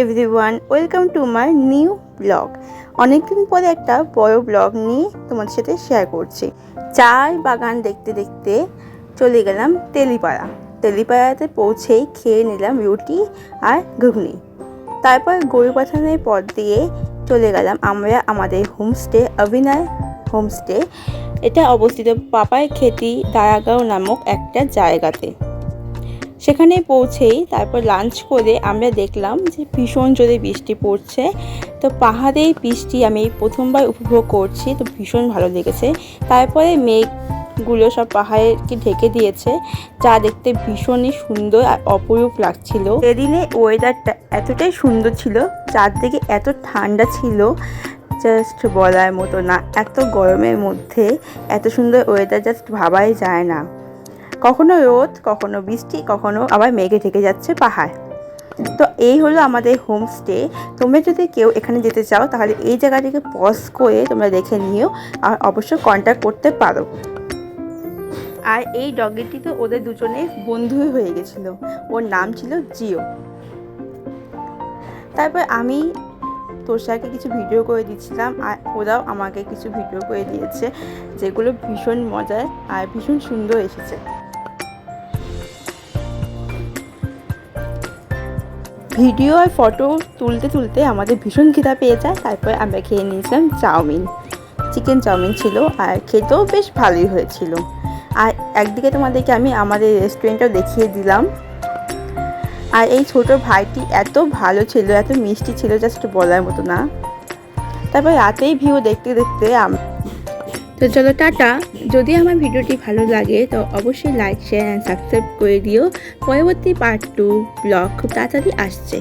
Everyone welcome to my new blog অনেকদিন পরে একটা বড় ব্লগ নিয়ে তোমাদের সাথে শেয়ার করছি। চার বাগান দেখতে দেখতে চলে গেলাম তেলিপাড়া। তেলিপাড়াতে পৌঁছেই খেয়ে নিলাম রুটি আর ঘুগনি। তারপর গরু পাঠানোর পর দিয়ে চলে গেলাম আমরা আমাদের হোমস্টে অভিনয় হোমস্টে এটা অবস্থিত পাপায় খেতি দারাগাঁও নামক একটা জায়গাতে। সেখানে পৌঁছেই তারপর লাঞ্চ করে আমরা দেখলাম যে ভীষণ জোরে বৃষ্টি পড়ছে। তো পাহাড়েই বৃষ্টি আমি প্রথমবার উপভোগ করছি, তো ভীষণ ভালো লেগেছে। তারপরে মেঘগুলো সব পাহাড়কে ঢেকে দিয়েছে, যা দেখতে ভীষণই সুন্দর আর অপরূপ লাগছিল। সেদিনে ওয়েদারটা এতটাই সুন্দর ছিল, চারদিকে এত ঠান্ডা ছিল জাস্ট বলার মতো না। এত গরমের মধ্যে এত সুন্দর ওয়েদার জাস্ট ভাবাই যায় না। কখনো রোদ, কখনো বৃষ্টি, কখনো আবার মেঘে ঢেকে যাচ্ছে পাহাড়। তো এই হলো আমাদের হোমস্টে তোমরা যদি কেউ এখানে যেতে চাও, তাহলে এই জায়গাটিকে পজ করে তোমরা দেখে নিও আর অবশ্যই কন্ট্যাক্ট করতে পারো। আর এই ডগিটি তো ওদের দুজনের বন্ধুই হয়ে গেছিল। ওর নাম ছিল জিও। তারপর আমি তোর তোষাকে কিছু ভিডিও করে দিচ্ছিলাম আর ওরাও আমাকে কিছু ভিডিও করে দিয়েছে, যেগুলো ভীষণ মজার আর ভীষণ সুন্দর এসেছে। ভিডিও আর ফটো তুলতে তুলতে আমাদের ভীষণ খিদা পেয়ে যায়। তারপর আমরা খেয়ে নিয়েছিলাম চাউমিন। চিকেন চাউমিন ছিল আর খেতেও বেশ ভালোই হয়েছিল। আর একদিকে তোমাদেরকে আমি আমাদের রেস্টুরেন্টটাও দেখিয়ে দিলাম। আর এই ছোট ভাইটি এত ভালো ছিল, এত মিষ্টি ছিল জাস্ট বলার মতো না। তারপর রাতেই ভিউ দেখতে দেখতে তো চলো টাটা। যদি আমার ভিডিওটি ভালো লাগে, তো অবশ্যই লাইক শেয়ার অ্যান্ড সাবস্ক্রাইব করে দিও। পরবর্তী পার্ট টু ব্লগ খুব তাড়াতাড়ি আসছে।